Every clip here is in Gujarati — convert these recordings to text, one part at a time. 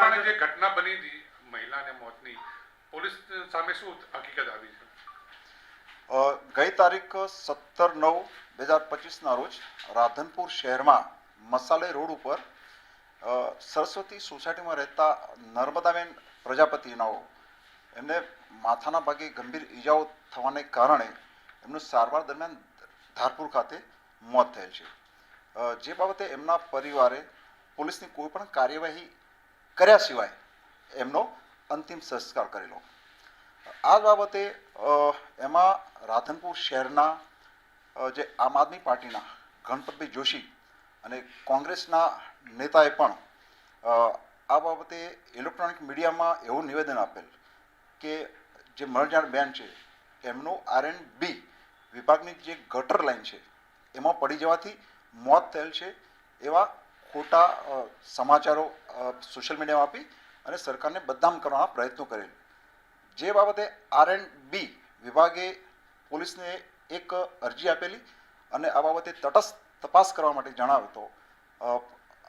પ્રમાણે જે ઘટના બની હતી, મહિલાને મોતની, પોલીસ સામે શું હકીકત આવી છે? ગઈ તારીખ સત્તર નવ બે હજાર પચીસના રોજ રાધનપુર શહેરમાં મસાલે રોડ ઉપર સરસ્વતી સોસાયટીમાં રહેતા નર્મદાબેન પ્રજાપતિનાઓ, એમને માથાના ભાગે ગંભીર ઈજાઓ થવાને કારણે એમનું સારવાર દરમિયાન ધારપુર ખાતે મોત થયેલ છે. જે બાબતે એમના પરિવારે પોલીસની કોઈ પણ કાર્યવાહી કર્યા સિવાય એમનો અંતિમ સંસ્કાર કરેલો. આ બાબતે એમાં રાધનપુર શહેરના જે આમ આદમી પાર્ટીના ગણપતભાઈ જોશી અને કોંગ્રેસના નેતાએ પણ આ બાબતે ઇલેક્ટ્રોનિક મીડિયામાં એવું નિવેદન આપેલ કે જે મરજાણ બેન છે, એમનું આર એન્ડ બી વિભાગની જે ગટર લાઈન છે, એમાં પડી જવાથી મોત થયેલ છે એવા ખોટા સમાચારો સોશિયલ મીડિયામાં આપી અને સરકારને બદનામ કરવાના પ્રયત્નો કરેલ. જે બાબતે આર એન્ડ બી વિભાગે પોલીસને એક અરજી આપેલી અને આ બાબતે તટસ્થ તપાસ કરવા માટે જણાવ્યો તો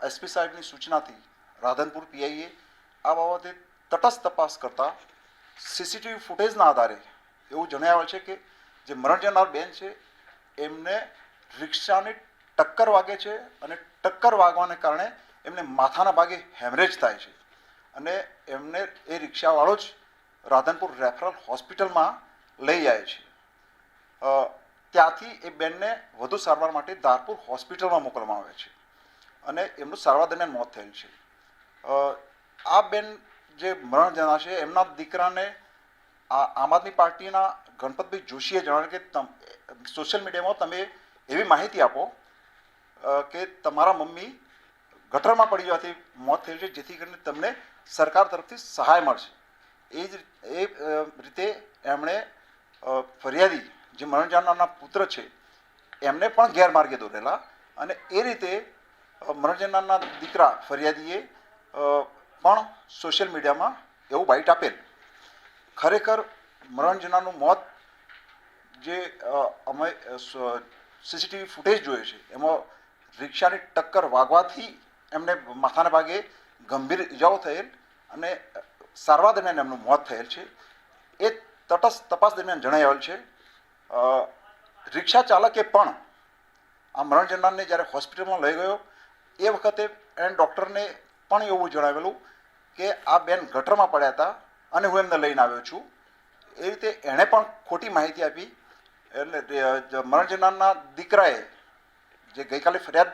એસપી સાહેબની સૂચનાથી રાધનપુર પીઆઈએ આ બાબતે તટસ્થ તપાસ કરતા સીસીટીવી ફૂટેજના આધારે એવું જણાવ્યું છે કે જે મરણ જનાર બેન છે, એમને રિક્ષાની ટક્કર વાગે છે અને ટક્કર વાગવાને કારણે એમને માથાના ભાગે હેમરેજ થાય છે. અને એમને એ રિક્ષાવાળો જ રાધનપુર રેફરલ હોસ્પિટલમાં લઈ જાય છે. ત્યાંથી એ બેનને વધુ સારવાર માટે ધારપુર હોસ્પિટલમાં મોકલવામાં આવે છે. અને એમનું સારવાર દરમિયાન મોત થયેલ છે. આ બેન જે મરણ જનાર છે, એમના દીકરાને આ આમ આદમી પાર્ટીના ગણપતભાઈ જોશીએ જણાવ્યું કે તમ, સોશિયલ મીડિયામાં તમે એવી માહિતી આપો કે તમારા મમ્મી ગટરમાં પડી જવાથી મોત થયેલ છે જેથી કરીને તમને સરકાર તરફથી સહાય મળશે. એ જ એ રીતે એમણે ફરિયાદી જે મરણ જનારના પુત્ર છે એમને પણ ગેરમાર્ગે દોરેલા અને એ રીતે અ, દીકરા ફરિયાદીએ પણ સોશિયલ મીડિયામાં એવું બાઇટ આપેલ. ખરેખર મરણ મોત જે અમે સીસીટીવી ફૂટેજ જોઈએ છે એમાં રિક્ષાની ટક્કર વાગવાથી એમને માથાના ભાગે ગંભીર ઇજાઓ થયેલ અને સારવાર દરમિયાન એમનું મોત થયેલ છે. એ તટસ્થ તપાસ દરમિયાન જણાઈ આવેલ છે રિક્ષા ચાલકે પણ આ મરણ જનારને જ્યારે હોસ્પિટલમાં લઈ ગયો, એ વખતે એને ડૉક્ટરને પણ એવું જણાવેલું કે આ બેન ગટરમાં પડ્યા હતા અને હું એમને લઈને આવ્યો છું. એ રીતે એણે પણ ખોટી માહિતી આપી. એટલે મરણ જનારના દીકરાએ જે ગઈકાલે ફરિયાદ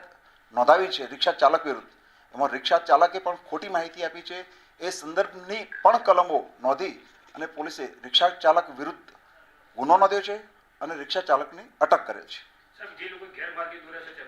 નોંધાવી છે રિક્ષા ચાલક વિરુદ્ધ, એમાં રિક્ષા ચાલકે પણ ખોટી માહિતી આપી છે. એ સંદર્ભની પણ કલમો નોંધી અને પોલીસે રિક્ષા ચાલક વિરુદ્ધ ગુનો નોંધ્યો છે અને રિક્ષા ચાલકની અટક કરેલ છે